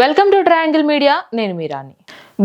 Welcome to triangle media. నేను మీరాని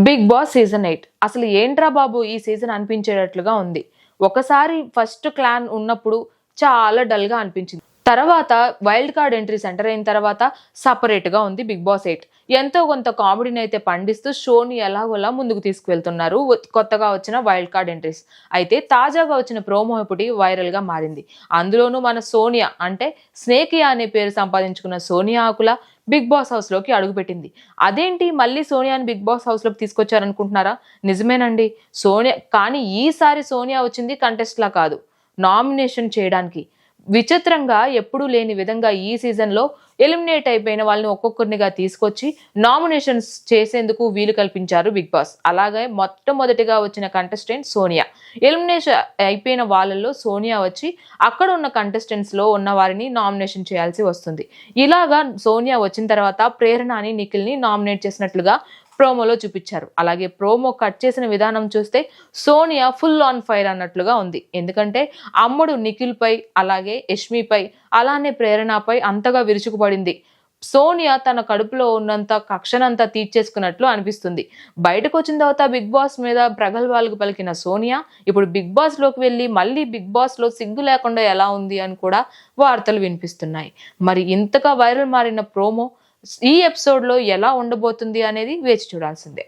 Bigg Boss season eight. అసలు ఏంట్రా బాబు ఈ సీజన్ అనిపించేటట్లుగా ఉంది? ఒకసారి ఫస్ట్ క్లాన్ ఉన్నప్పుడు చాలా డల్గా అనిపించింది. తర్వాత వైల్డ్ కార్డ్ ఎంట్రీస్ సెంటర్ అయిన తర్వాత సపరేట్గా ఉంది బిగ్ బాస్ ఎయిట్. ఎంతో కొంత కామెడీని అయితే పండిస్తూ షోని ఎలాగోలా ముందుకు తీసుకువెళ్తున్నారు కొత్తగా వచ్చిన వైల్డ్ కార్డ్ ఎంట్రీస్. అయితే తాజాగా వచ్చిన ప్రోమో ఒకటి వైరల్గా మారింది. అందులోనూ మన సోనియా అంటే స్నేకియా అనే పేరు సంపాదించుకున్న సోనియా ఆకుల బిగ్ బాస్ హౌస్లోకి అడుగుపెట్టింది అదేంటి మళ్ళీ సోనియాని బిగ్ బాస్ హౌస్లోకి తీసుకొచ్చారనుకుంటున్నారా? నిజమేనండి. సోనియా కానీ ఈసారి సోనియా వచ్చింది కంటెస్ట్లా కాదు. నామినేషన్ చేయడానికి. విచిత్రంగా ఎప్పుడూ లేని విధంగా ఈ సీజన్లో ఎలిమినేట్ అయిపోయిన వాళ్ళని ఒక్కొక్కరినిగా తీసుకొచ్చి నామినేషన్స్ చేసేందుకు వీలు కల్పించారు బిగ్ బాస్. అలాగే మొట్టమొదటిగా వచ్చిన కంటెస్టెంట్ సోనియా. ఎలిమినేషన్ అయిపోయిన వాళ్ళల్లో సోనియా వచ్చి అక్కడ ఉన్న కంటెస్టెంట్స్లో ఉన్న వారిని నామినేషన్ చేయాల్సి వస్తుంది. ఇలాగా సోనియా వచ్చిన తర్వాత ప్రేరణ అని నిఖిల్ని నామినేట్ చేసినట్లుగా ప్రోమోలో చూపించారు. అలాగే ప్రోమో కట్ చేసిన విధానం చూస్తే సోనియా ఫుల్ ఆన్ ఫైర్ అన్నట్లుగా ఉంది. ఎందుకంటే అమ్ముడు నిఖిల్పై అలాగే యష్మిపై అలానే ప్రేరణపై అంతగా విరుచుకుపడింది సోనియా తన కడుపులో ఉన్నంత కక్షనంతా తీర్చేసుకున్నట్లు అనిపిస్తుంది. బయటకు వచ్చిన తర్వాత బిగ్ బాస్ మీద ప్రగల్భాలకు పలికిన సోనియా ఇప్పుడు బిగ్ బాస్లోకి వెళ్ళి మళ్ళీ బిగ్ బాస్లో సిగ్గు లేకుండా ఎలా ఉంది అని కూడా వార్తలు వినిపిస్తున్నాయి. మరి ఇంతగా వైరల్ మారిన ప్రోమో ఈ ఎపిసోడ్లో ఎలా ఉండబోతుంది అనేది వేచి చూడాల్సిందే.